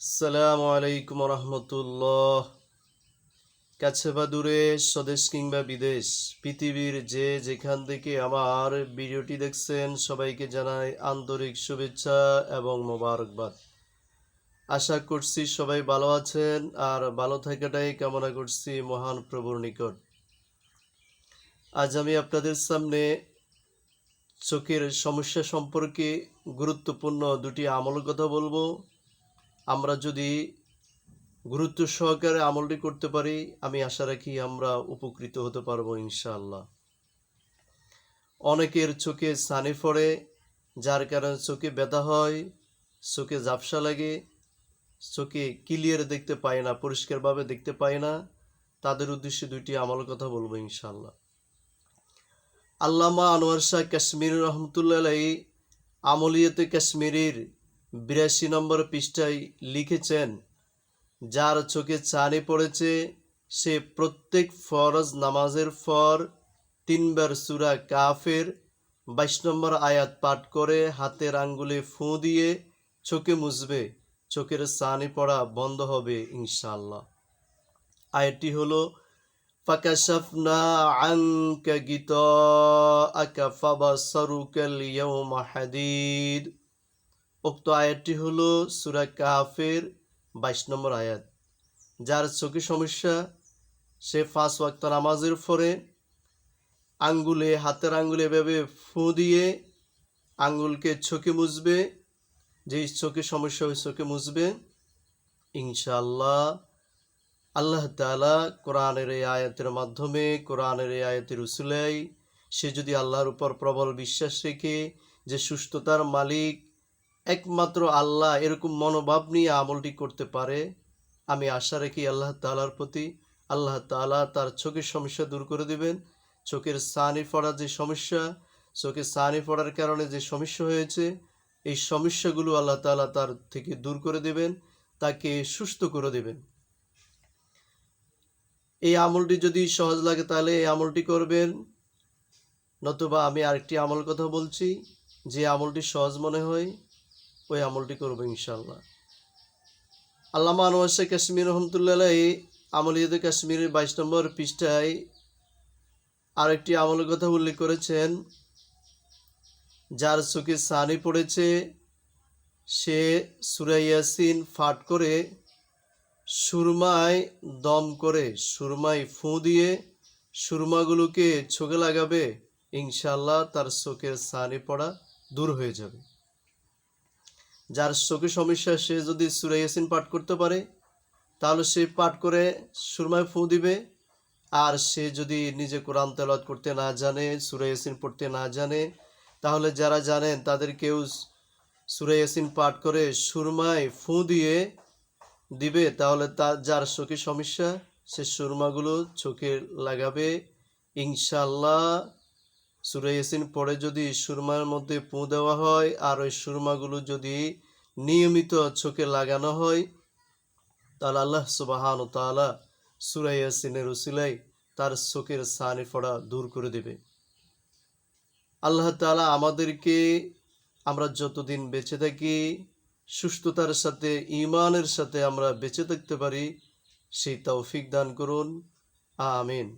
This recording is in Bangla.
আসসালামু আলাইকুম রহমতুল্লাহ কাছে বা দূরে, স্বদেশ কিংবা বিদেশ, পৃথিবীর যে যেখান থেকে আমার ভিডিওটি দেখছেন, সবাইকে জানাই আন্তরিক শুভেচ্ছা এবং মোবারকবাদ। আশা করছি সবাই ভালো আছেন, আর ভালো থাকাটাই কামনা করছি মহান প্রভুর নিকট। আজ আমি আপনাদের সামনে চোখের সমস্যা সম্পর্কে গুরুত্বপূর্ণ দুটি আমল কথা বলব। আমরা যদি গুরুত্ব সহকারে আমলটি করতে পারি, আমি আশা রাখি আমরা উপকৃত হতে পারব ইনশাআল্লাহ। অনেকের চোখে সানি পড়ে, যার কারণে চোখে ব্যথা হয়, চোখে ঝাপসা লাগে, চোখে ক্লিয়ার দেখতে পায় না, পরিষ্কারভাবে দেখতে পায় না, তাদের উদ্দেশ্যে দুইটি আমল কথা বলব ইনশাল্লাহ আল্লামা আনোয়ার শাহ কাশ্মীর রহমতুল্লাহ আমলিয়তে কাশ্মীরের বিরাশি নম্বর পৃষ্ঠায় লিখেছেন যার চোখে চানি পড়েছে সে প্রত্যেক ফরজ নামাজের পর তিনবার সুরা কাফের বাইশ নম্বর আয়াত পাঠ করে হাতের আঙ্গুলে ফুঁ দিয়ে চোখে মুছবে চোখের চানি পড়া বন্ধ হবে ইনশাআল্লাহ আয়াতটি হলো فكشفنا عنك غطاءك فبصرك اليوم حديد উক্ত আয়াতটি হল সুরা কাফের বাইশ নম্বর আয়াত। যার চোখে সমস্যা, সে ফাঁস ওয়াক্ত নামাজের পরে আঙ্গুলে, হাতের আঙ্গুলে এভাবে ফু দিয়ে আঙ্গুলকে চোখে মুছবে, যেই চোখে সমস্যা ওই চোখে মুছবে ইনশাল্লাহ আল্লাহ তাআলা কোরআনের এই আয়াতের মাধ্যমে, কোরআনের এই আয়াতের উসুলাই সে যদি আল্লাহর উপর প্রবল বিশ্বাস রেখে যে সুস্থতার মালিক একমাত্র আল্লাহ এরকম মনোভাব নিয়ে আমলটি করতে পারে, আমি আশা রাখি আল্লাহ তাআলার প্রতি। আল্লাহ তাআলা তার চোখের সমস্যা দূর করে দেবেন। চোখের সানি পড়ার যে সমস্যা চোখে সানি পড়ার কারণে যে সমস্যা হয়েছে, এই সমস্যাগুলো আল্লাহ তাআলা তার থেকে দূর করে দেবেন, তাকে সুস্থ করে দেবেন। এই আমলটি যদি সহজ লাগে তাহলে এই আমলটি করবেন। নতুবা আমি আরেকটি আমল কথা বলছি, যে আমলটি সহজ মনে হয় ওই আমলটি করব ইনশাল্লাহ আল্লামা আনোয়ার কাশ্মীর রহমতুল্লাহ আমলিয়াদ কাশ্মীরের বাইশ নম্বর পৃষ্ঠায় আরেকটি আমলের কথা উল্লেখ করেছেন, যার চোখে সানি পড়েছে, সে সুরাইয়াসিন ফাট করে সুরমায় দম করে, সুরমায় ফুঁ দিয়ে সুরমাগুলোকে চোখে লাগাবে ইনশাল্লাহ তার চোখের সানি পড়া দূর হয়ে যাবে। যার চোখে সমস্যা, সে যদি সুরাইয়াসিন পাঠ করতে পারে, তাহলে সে পাঠ করে সুরমায় ফুঁ দিবে। আর সে যদি নিজে কোরআন তেলাওয়াত করতে না জানে সুরাইয়াসিন পড়তে না জানে, তাহলে যারা জানেন তাদের কেউ সুরাইয়াসিন পাঠ করে সুরমায় ফুঁ দিয়ে দিবে, তাহলে তার যার চোখে সমস্যা, সে সুরমাগুলো চোখে লাগাবে। ইনশাল্লাহ সুরাইয়াসিন পরে যদি সুরমার মধ্যে পু দেওয়া হয় আর ওই সুরমাগুলো যদি নিয়মিত চোখে লাগানো হয়, তাহলে আল্লাহ সুবাহান তালা সুরাইয়াসিনের উসিলাই তার চোখের সানি ফোড়া দূর করে দেবে। আল্লাহ তালা আমাদেরকে আমরা যতদিন বেঁচে থাকি, সুস্থতার সাথে ইমানের সাথে আমরা বেঁচে থাকতে পারি, সেই তৌফিক দান করুন। আমিন।